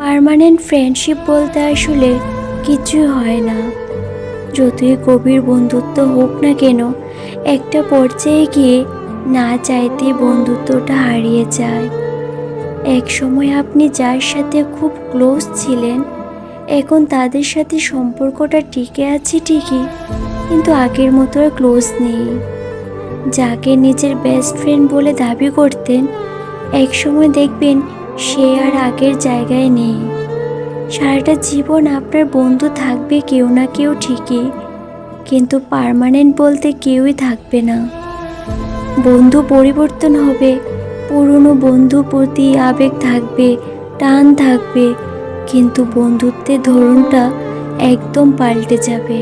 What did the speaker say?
Permanent friendship বলতে আসলে কিছুই হয় না। যতই গভীর বন্ধুত্ব হোক না কেন, একটা পর্যায়ে গিয়ে না চাইতে বন্ধুত্বটা হারিয়ে যায়। এক সময় আপনি যার সাথে খুব ক্লোজ ছিলেন, এখন তাদের সাথে সম্পর্কটা টিকে আছে ঠিকই, কিন্তু আগের মতো আর ক্লোজ নেই। যাকে নিজের বেস্ট ফ্রেন্ড বলে দাবি করতেন, এক সময় দেখবেন সে আর আগের জায়গায় নেই। সারাটা জীবন আপনার বন্ধু থাকবে কেউ না কেউ ঠিকই, কিন্তু পার্মানেন্ট বলতে কেউই থাকবে না। বন্ধু পরিবর্তন হবে, পুরনো বন্ধু প্রতি আবেগ থাকবে, টান থাকবে, কিন্তু বন্ধুত্বের ধরনটা একদম পাল্টে যাবে।